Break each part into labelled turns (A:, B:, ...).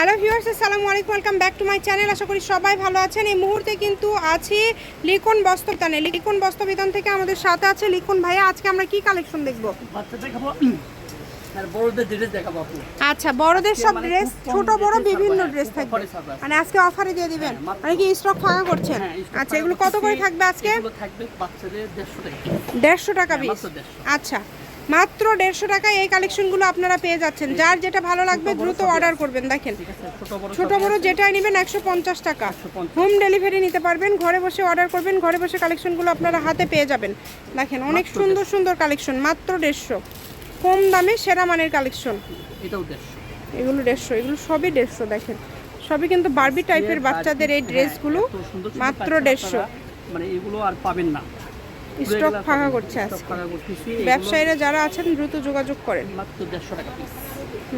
A: Hello viewers আসসালামু আলাইকুম welcome back to my channel. আশা করি সবাই ভালো আছেন। এই মুহূর্তে কিন্তু আছি লিখন বস্ত্রবিতানে লিখন বস্ত্রবিতান থেকে আমাদের সাথে আছে লিখন ভাইয়া। আজকে আমরা কি কালেকশন দেখব? আচ্ছা বড়দের সব
B: মানে
A: ড্রেস
B: কম
A: ছোট বড় বিভিন্ন ড্রেস থাকবে। মানে আজকে অফারে দিয়ে দিবেন।
B: হ্যাঁ,
A: মানে কি স্টক ফাঁকা করছেন?
B: হ্যাঁ,
A: আচ্ছা এগুলো কত করে থাকবে আজকে?
B: এগুলো থাকবে বাচ্চাদের দেড়শো টাকা। হ্যাঁ,
A: পিস আচ্ছা। মাত্র দেড়শো টাকায় এই কালেকশনগুলো আপনারা পেয়ে যাচ্ছেন। যার যেটা ভালো লাগবে দ্রুত অর্ডার করবেন দেখেন।
B: ছোট বড়।
A: যেটাই নেবেন একশো পঞ্চাশ টাকা। হোম ডেলিভারি নিতে পারবেন ঘরে বসে অর্ডার করবেন ঘরে বসে কালেকশনগুলো আপনারা হাতে পেয়ে যাবেন। দেখেন অনেক সুন্দর সুন্দর কালেকশন মাত্র দেড়শো। কম দামে সেরা মানের কালেকশন। এগুলো দেড়শো এগুলো সবই দেড়শো দেখেন। সবই কিন্তু বারবি টাইপের বাচ্চাদের এই
B: হ্যাঁ,
A: ড্রেসগুলো
B: সুন্দর
A: মাত্র দেড়শো।
B: মানে এগুলো আর পাবেন না।
A: স্টক ফাঁকা করছে আজকে। ব্যবসায়ীরা যারা আছেন দ্রুত যোগাযোগ করেন।
B: মাত্র দেড়শো টাকা পিস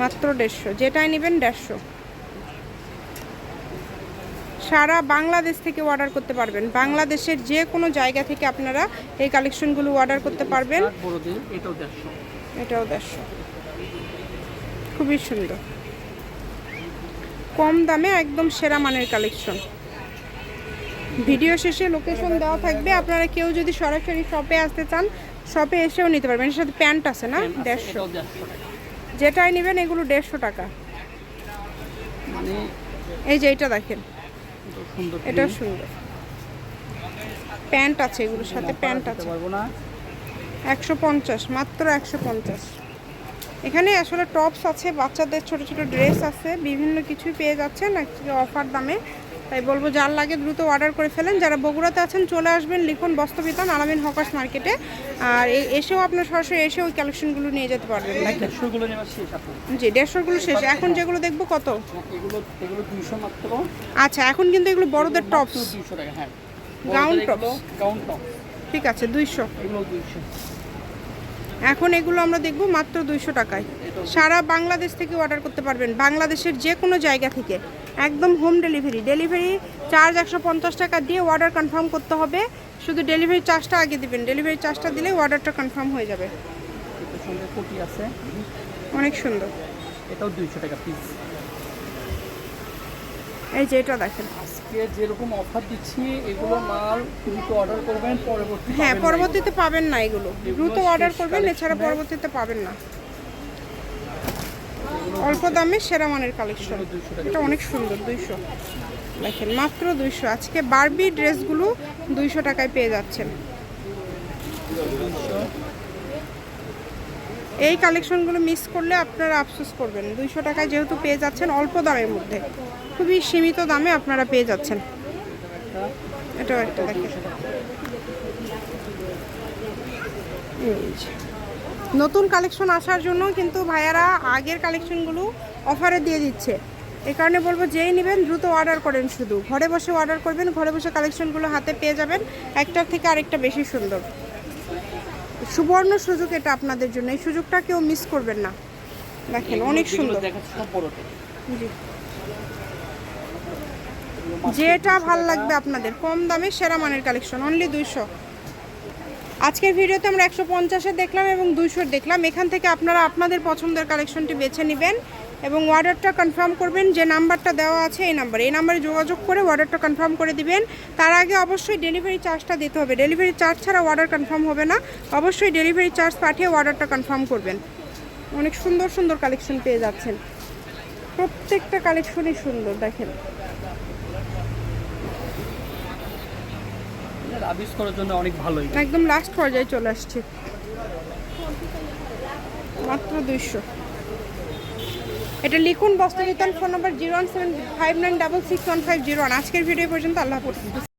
A: মাত্র দেড়শো। যেটাই নেবেন দেড়শো। সারা বাংলাদেশ থেকে অর্ডার করতে পারবেন। বাংলাদেশের যে কোনো জায়গা থেকে আপনারা এই কালেকশনগুলো অর্ডার করতে পারবেন।
B: এটাও দেড়শো।
A: খুবই সুন্দর। কম দামে একদম সেরা মানের কালেকশন ভিডিও শেষে লোকেশন দেওয়া থাকবে। আপনারা কেউ যদি সরাসরি শপে আসতে চান শপে এসেও নিতে পারবেন। এর সাথে প্যান্ট আছে না? দেড়শো। যেটাই নেবেন এগুলো দেড়শো টাকা।
B: মানে
A: এই যে এটা দেখেন।
B: এটাও সুন্দর
A: প্যান্ট আছে এগুলোর সাথে প্যান্ট আছে। একশো পঞ্চাশ মাত্র একশো পঞ্চাশ। এখানে আসলে টপস আছে বাচ্চাদের ছোট ছোট ড্রেস আছে বিভিন্ন কিছুই পেয়ে যাচ্ছেন অফার দামে। তাই বলব যার লাগে দ্রুত অর্ডার করে ফেলেন। যারা বগুড়াতে আছেন চলে আসবেন লিখুন বস্ত্রবিতান আলামিন হকার্স মার্কেটে আর এসেও আপনার সরাসরি এসে ওই কালেকশনগুলো নিয়ে যেতে পারবেন। জি দেড়শোগুলো শেষ। এখন যেগুলো দেখব কত? আচ্ছা এখন কিন্তু এগুলো বড়দের টপস
B: হ্যাঁ।
A: Gown tops। ঠিক আছে দুইশো। এখন এগুলো আমরা দেখব মাত্র দুইশো টাকায়। সারা বাংলাদেশ থেকে অর্ডার করতে পারবেন। বাংলাদেশের যে কোনো জায়গা থেকে। একদম হোম ডেলিভারি ডেলিভারি চার্জ একশো পঞ্চাশ টাকা দিয়ে অর্ডার কনফার্ম করতে হবে। শুধু ডেলিভারি চার্জটা আগে দিবেন। ডেলিভারি চার্জটা দিলে অর্ডারটা কনফার্ম হয়ে যাবে।
B: আছে।
A: অনেক সুন্দর।
B: এটাও দুইশো টাকা পিস
A: এই যে এটা দেখেন।
B: আজকে যেরকম অফার দিচ্ছি এগুলো মাল দ্রুত অর্ডার করবেন পরবর্তী
A: হ্যাঁ পরবর্তীতে পাবেন না এগুলো। দ্রুত অর্ডার করবেন এছাড়া পরবর্তীতে পাবেন না। অল্প দামে সেরা মানের কালেকশন
B: এগুলো 200 টাকা
A: এটা অনেক সুন্দর, দুইশো। দেখেন, মাত্র দুইশো। আজকে বারবি ড্রেসগুলো দুইশো টাকায় পেয়ে যাচ্ছেন। এই কালেকশনগুলো মিস করলে আপনারা আফসোস করবেন। দুইশো টাকায় যেহেতু পেয়ে যাচ্ছেন অল্প দামের মধ্যে। খুবই সীমিত দামে আপনারা পেয়ে যাচ্ছেন। এটাও একটা দেখেন। নতুন কালেকশন আসার জন্য কিন্তু ভাইয়ারা আগের কালেকশনগুলো অফারে দিয়ে দিচ্ছে। এই কারণে বলব যেই নেবেন দ্রুত অর্ডার করেন শুধু। ঘরে বসে অর্ডার করবেন ঘরে বসে কালেকশনগুলো হাতে পেয়ে যাবেন। একটার থেকে আরেকটা বেশি সুন্দর। সুবর্ণ সুযোগ এটা আপনাদের জন্য। এই সুযোগটা কেউ মিস করবেন না। দেখেন অনেক সুন্দর। জি। যেটা ভালো লাগবে আপনাদের কম দামে সেরা মানের কালেকশন অনলি দুইশো। আজকের ভিডিওতে আমরা একশো পঞ্চাশের দেখলাম এবং দুইশোর দেখলাম। এখান থেকে আপনারা আপনাদের পছন্দের কালেকশনটি বেছে নেবেন এবং অর্ডারটা কনফার্ম করবেন। যে নাম্বারটা দেওয়া আছে এই নাম্বার। এই নাম্বারে যোগাযোগ করে অর্ডারটা কনফার্ম করে দিবেন। তার আগে অবশ্যই ডেলিভারি চার্জটা দিতে হবে। ডেলিভারি চার্জ ছাড়া অর্ডার কনফার্ম হবে না। অবশ্যই ডেলিভারি চার্জ পাঠিয়ে অর্ডারটা কনফার্ম করবেন। অনেক সুন্দর সুন্দর কালেকশন পেয়ে যাচ্ছেন। প্রত্যেকটা কালেকশনই সুন্দর, দেখেন।
B: আবিষ করার জন্য অনেক ভালোই।
A: একদম লাস্ট পর্যায়ে চলে আসছে। মাত্র দুইশো। এটা লিখুন Bastrabitan phone number zero one seven five nine double six one five zero one আজকের ভিডিও পর্যন্ত, আল্লাহ হাফিজ।